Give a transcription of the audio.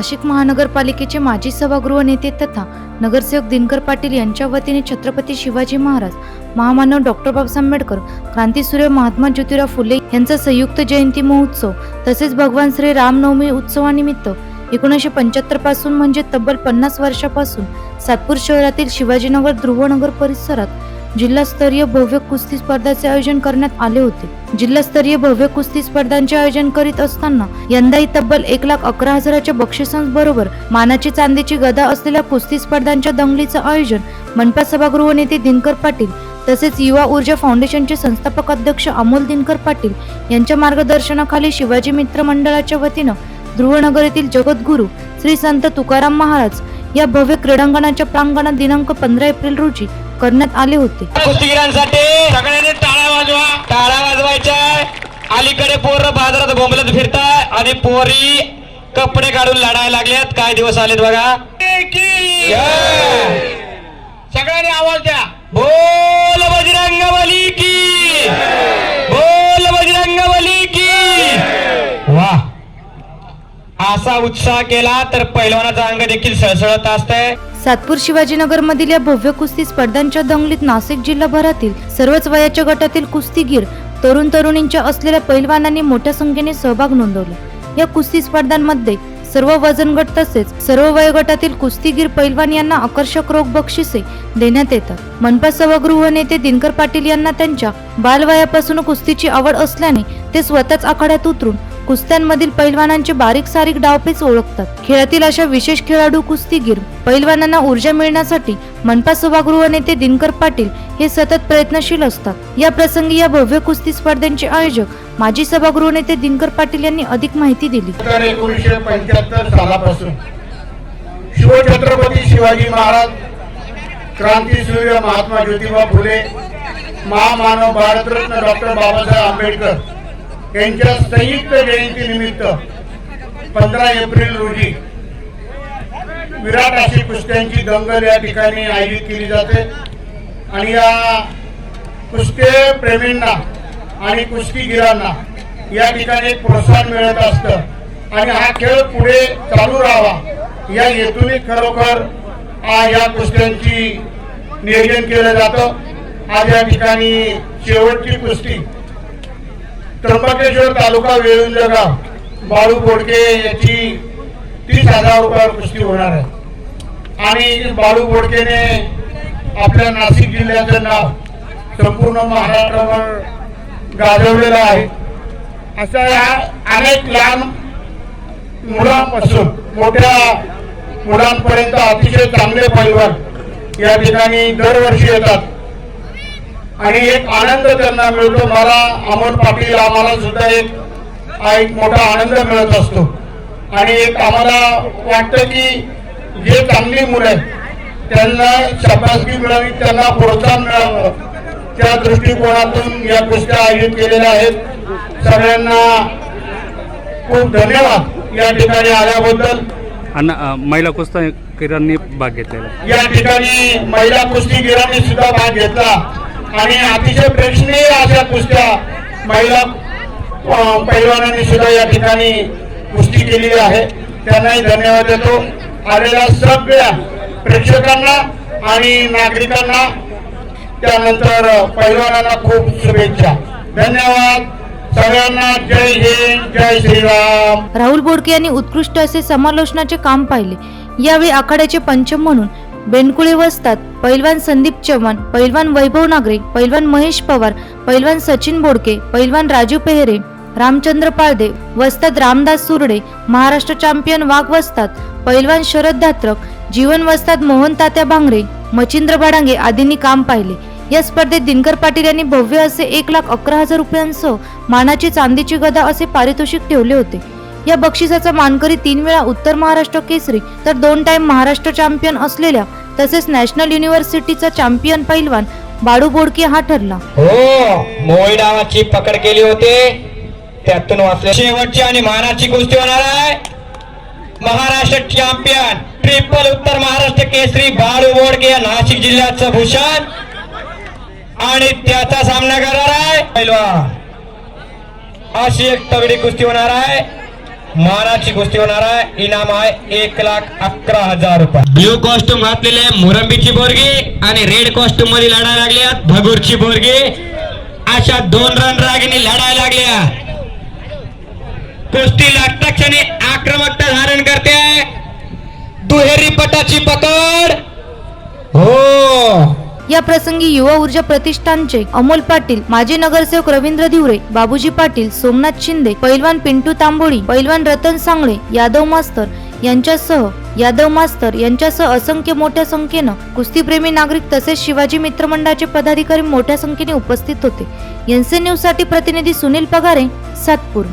नाशिक महानगरपालिकेचे माजी सभागृह नेते तथा नगरसेवक दिनकर पाटील यांच्या वतीने छत्रपती शिवाजी महाराज महामानव डॉक्टर बाबासाहेब आंबेडकर क्रांतीसूर्य महात्मा ज्योतिराव फुले यांचा संयुक्त जयंती महोत्सव तसेच भगवान श्री रामनवमी उत्सवानिमित्त एकोणीसशे पंच्याहत्तरपासून म्हणजे तब्बल पन्नास वर्षापासून सातपूर शहरातील शिवाजीनगर ध्रुवनगर परिसरात जिल्हास्तरीय भव्य कुस्ती स्पर्धाचे आयोजन करण्यात आले होते. जिल्हास्तरीय भव्य कुस्ती स्पर्धांचे आयोजन करीत असताना यंदाही तब्बल एक लाख अकरा हजाराच्या बक्षिसांबरोबर मानाची चांदीची गदा असलेल्या कुस्ती स्पर्धांच्या दंगलीचं आयोजन मनपा सभागृह नेते दिनकर पाटील तसेच युवा ऊर्जा फाउंडेशनचे संस्थापक अध्यक्ष अमोल दिनकर पाटील यांच्या मार्गदर्शनाखाली शिवाजी मित्र मंडळाच्या वतीनं ध्रुवनगर येथील जगद्गुरू श्री संत तुकाराम महाराज या भव्य क्रीडांगणाच्या प्रांगणात दिनांक पंधरा एप्रिल रोजी करण्यात आले होते. कुस्तीगिरांसाठी सगळ्यांनी टाळा वाजवा. टाळा वाजवायच्या अलीकडे पोर बाजारात बोंबलत फिरताय आणि पोरी कपडे काढून लढायला लागल्यात. काय दिवस आलेत बघा. सगळ्यांनी आवाज द्या. बोल बजरंग बली की! बोल बजरंग की! वा! असा उत्साह केला तर पैलवानाचा अंग देखील सळसळत असतंय. सातपूर शिवाजीनगर मधील या भव्य कुस्ती स्पर्धांच्या दंगलीत नाशिक जिल्हाभरातील सर्वच वयाच्या गटातील कुस्तीगीर तरुण तरुणींच्या असलेल्या पैलवानांनी मोठ्या संख्येने सहभाग नोंदवला. या कुस्ती स्पर्धांमध्ये सर्व वजनगट तसेच सर्व वयोगटातील कुस्तीगीर पैलवान यांना आकर्षक रोख बक्षिसे देण्यात येतात. मनपा सभागृह नेते दिनकर पाटील यांना त्यांच्या बालवयापासून कुस्तीची आवड असल्याने ते स्वतःच आखाड्यात उतरून कुस्त्यांमधील पैलवानांचे बारीक सारीक डावपेच ओळखतात. खेळातील अशा विशेष खेळाडू कुस्तीगीर पैलवानांना ऊर्जा मिळण्यासाठी मनपा सभागृह नेते दिनकर पाटील हे सतत प्रयत्नशील असतात. या प्रसंगी या भव्य कुस्ती स्पर्धेचे आयोजक माजी सभागृह नेते दिनकर पाटील यांनी अधिक माहिती दिली. तर एकोणीसशे पंच्याहत्तर सालापासून शिवछत्रपती शिवाजी महाराज क्रांतीसूर्य महात्मा ज्योतिबा फुले महामानव भारतरत्न डॉक्टर बाबासाहेब आंबेडकर त्यांच्या संयुक्त जयंती निमित्त पंधरा एप्रिल रोजी विराट अशी कुस्त्यांची दंगल या ठिकाणी आयोजित केली जाते. आणि या कुस्तीप्रेमींना आणि कुस्तीगिरांना या ठिकाणी प्रोत्साहन मिळत असतं. आणि हा खेळ पुढे चालू राहावा या हेतूने खरोखर या कुस्त्यांची नियोजन केलं जातं. आज या ठिकाणी शेवटची कुस्ती त्र्यंबकेश्वर तालुका वेळून जगाव बाळू बोडके याची तीस हजार रुपयावर कुस्ती होणार आहे. आणि बाळू बोडकेने आपल्या नाशिक जिल्ह्याचं नाव संपूर्ण महाराष्ट्रावर गाजवलेलं आहे. अशा या अनेक लहान मुलांपासून मोठ्या मुलांपर्यंत अतिशय चांगले पैलवान या ठिकाणी दरवर्षी येतात. आणि एक आनंद त्यांना मिळतो. मला अमोल पाटील आम्हाला सुद्धा एक हा एक मोठा आनंद मिळत असतो. आणि एक आम्हाला वाटतं की जे चांगली मुलं आहेत त्यांना शाबासकी मिळावी त्यांना प्रोत्साहन मिळावं. त्या दृष्टिकोनातून या कुस्त्या आयोजित केलेल्या आहेत. सगळ्यांना खूप धन्यवाद या ठिकाणी आल्याबद्दल. महिला कुस्तीगिरांनी भाग घेतलेला. या ठिकाणी महिला कुस्तीगिरांनी सुद्धा भाग घेतला. आणि अतिशय प्रेक्षणीय अशा कुस्त्या महिला अं, पैलवानांनी सुद्धा या ठिकाणी कुस्ती केलेली आहे. त्यांनाही धन्यवाद देतो. आलेल्या सगळ्या प्रेक्षकांना आणि नागरिकांना त्यानंतर पैलवानांना खूप शुभेच्छा. धन्यवाद. सगळ्यांना जय जय राहुल बोडके यांनी उत्कृष्ट असे समालोचनाचे काम पाहिले. यावेळी आखाड्याचे पंचम म्हणून बेनकुळे वस्तात. पैलवान संदीप चव्हाण पैलवान वैभव नागरे पैलवान महेश पवार पैलवान सचिन बोडके पैलवान राजू पेहरे रामचंद्र पाळदे वस्तात रामदास सुरडे महाराष्ट्र चॅम्पियन वाघ वस्तात. पैलवान शरद धात्रक जीवन वस्तात मोहन तात्या भांगरे मचिंद्र बडांगे आदींनी काम पाहिले. या स्पर्धेत दिनकर पाटील यांनी भव्य असे एक लाख अकरा हजार रुपयांसह मानाची चांदीची गदा असे पारितोषिक ठेवले होते. या बक्षिसाचा मानकरी तीन वेळा उत्तर महाराष्ट्र केसरी तर दोन टाइम महाराष्ट्र चॅम्पियन असलेल्या तसेच नॅशनल युनिव्हर्सिटीचा चॅम्पियन पैलवान बाडू बोडके हा ठरला. हो नावाची पकड केली होते. त्यातून वाचले. शेवटची आणि मानाची कुस्ती होणार आहे. महाराष्ट्र चॅम्पियन ट्रिपल उत्तर महाराष्ट्र केसरी बाळू बोडके या नाशिक जिल्ह्याचं भूषण. आणि त्याचा सामना करणार आहे. पैलवान. अशी एक तगडी कुस्ती होणार आहे. मानाची कुस्ती होणार आहे. इनाम आहे एक लाख अकरा हजार रुपये. ब्ल्यू कॉस्ट्युम घातलेले मुरंबीची बोरगी आणि रेड कॉस्ट्युममध्ये लढायला लागल्या भगूरची बोरगी अशा दोन रन रागिनी लढायला लागल्या. कुस्ती लागता क्षणी आक्रमकता धारण करते. दुहेरी पटाची पकड. हो. या प्रसंगी युवा ऊर्जा प्रतिष्ठानचे अमोल पाटील माजी नगरसेवक रवींद्र धिवरे बाबूजी पाटील सोमनाथ शिंदे पैलवान पिंटू तांबोळी पैलवान रतन सांगळे यादव मास्तर यांच्यासह यादव मास्तर यांच्यासह असंख्य मोठ्या संख्येनं कुस्तीप्रेमी नागरिक तसेच शिवाजी मित्रमंडळाचे पदाधिकारी मोठ्या संख्येने उपस्थित होते. एनसी न्यूजसाठी प्रतिनिधी सुनील पगारे सातपूर.